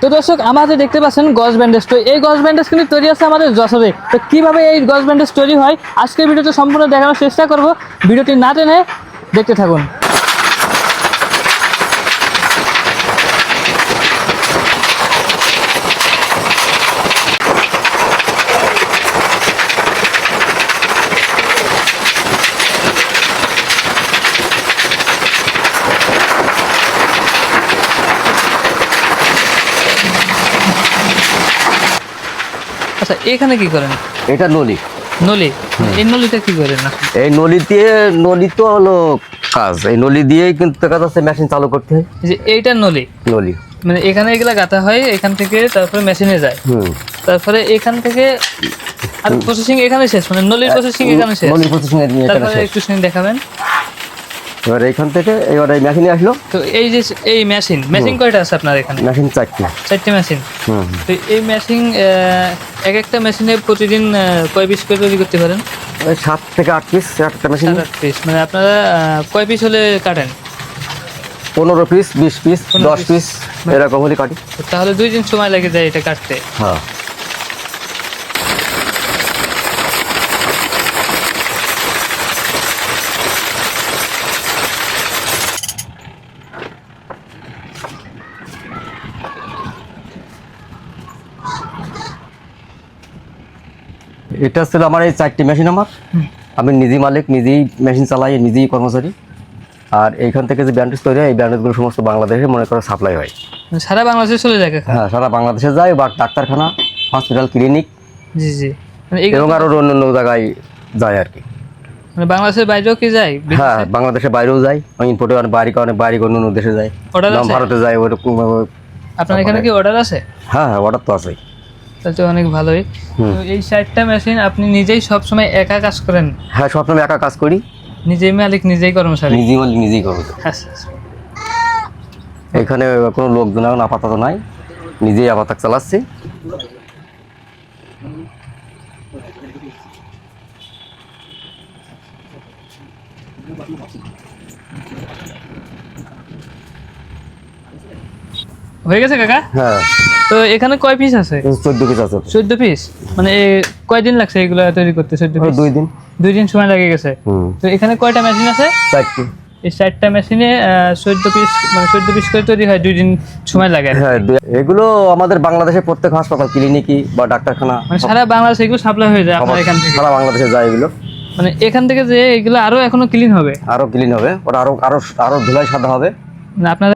তো দর্শক আমাদের দেখতে পাচ্ছেন গজ ব্যান্ডেজ তো এই গজ ব্যান্ডেজ কিন্তু তৈরি আছে আমাদের যশোরে। তো কীভাবে এই গজ ব্যান্ডেজ তৈরি হয়? আজকের ভিডিওতে সম্পূর্ণ দেখানোর চেষ্টা করব। ভিডিওটি না টেনে দেখতে থাকুন। আচ্ছা এখানে কি করেন? এটা নলি। নলি? এই নলিটা কি করেন এই নলি দিয়ে নলি তো হলো কাজ। এই নলি দিয়েই কিন্তু দেখা যাচ্ছে মেশিন চালু করতে হয়। যে এইটা নলি? নলি। মানে এখানে এগুলা গাঁথা হয় এখান থেকে তারপরে মেশিনে যায়। তারপরে এখান থেকে আর প্রসেসিং এখানে শেষ? মানে নলির প্রসেসিং এখানে শেষ? নলি প্রসেসিং এখানে তারপরে একটু দেখাবেন। এবার এইখান থেকে এবার এই মেশিনে আসলো। তো এই যে এই মেশিন মেশিন কয়টা আছে আপনার এখানে? মেশিন চারটি। চারটে মেশিন। তো এই মেশিন এক একটা মেশিনে প্রতিদিন কয় পিস করে তৈরি করতে পারেন? সাত থেকে আট পিস একটা মেশিন আট পিস মানে আপনারা কয় পিস হলে কাটেন? পনেরো পিস বিশ পিস দশ পিস এরকম হলে কাটি। তাহলে দুই দিন সময় লাগে যায় এটা কাটতে। হ্যাঁ। এটা ছিল আমার এই চারটি মেশিন আমার। আমি নিজেই মালিক নিজেই মেশিন চালাই নিজেই কর্মচারী। আর এইখান থেকে যে ব্যান্ডেজ তৈরি হয় এই ব্যান্ডেজগুলো সমস্ত বাংলাদেশে মনে করো সাপ্লাই হয়। মানে সারা বাংলাদেশে চলে যায় হ্যাঁ সারা বাংলাদেশে যায় বা ডাক্তারখানা হসপিটাল ক্লিনিক জি জি। মানে এবং আরও অন্য অন্য জায়গায় যায় আর কি। মানে বাংলাদেশের বাইরেও কি যায়? হ্যাঁ বাংলাদেশের বাইরেও যায়। ইম্পোর্টে অনেক বাইরে বাইরে অন্য অন্য দেশে যায়? ভারতে যায় ওরকম আপনার এখানে কি অর্ডার আছে? হ্যাঁ হ্যাঁ অর্ডার তো আছেই। তাহলে অনেক ভালোই। তো এই ষাটটা মেশিন আপনি নিজেই সবসময় একা কাজ করেন? হ্যাঁ সবসময় একা কাজ করি। নিজেই মালিক নিজেই কর্মচারী? নিজেই মালিক নিজেই করব আচ্ছা, আচ্ছা। এখানে কোনো লোকজন এখন আপাতত নাই। নিজেই আপাতত চালাচ্ছি। হয়ে গেছে কাকা? হ্যাঁ। তো এখানে কয় পিস আছে? চোদ্দ পিস আছে। চোদ্দ পিস মানে এ কয়দিন লাগছে এগুলো তৈরি করতে চোদ্দ ওই পিস দুই দিন। দুই দিন সময় লেগে গেছে। তো এখানে কয়টা মেশিন আছে? চারটি। এই চারটা মেশিনে চোদ্দ পিস মানে চোদ্দ পিস করে তৈরি হয় দুই দিন সময় লাগে হ্যাঁ এগুলো আমাদের বাংলাদেশের প্রত্যেক হাসপাতাল ক্লিনিকই বা ডাক্তারখানা মানে সারা বাংলাদেশে এগুলো সাপ্লাই হয়ে যায় আপনার এখান থেকে। সারা বাংলাদেশে যায় এগুলো। মানে এখান থেকে যে এগুলো আরও এখনও ক্লিন হবে। আরও ক্লিন হবে। ওটা আরও আরও আরও ধুলাই সাদা হবে। মানে আপনার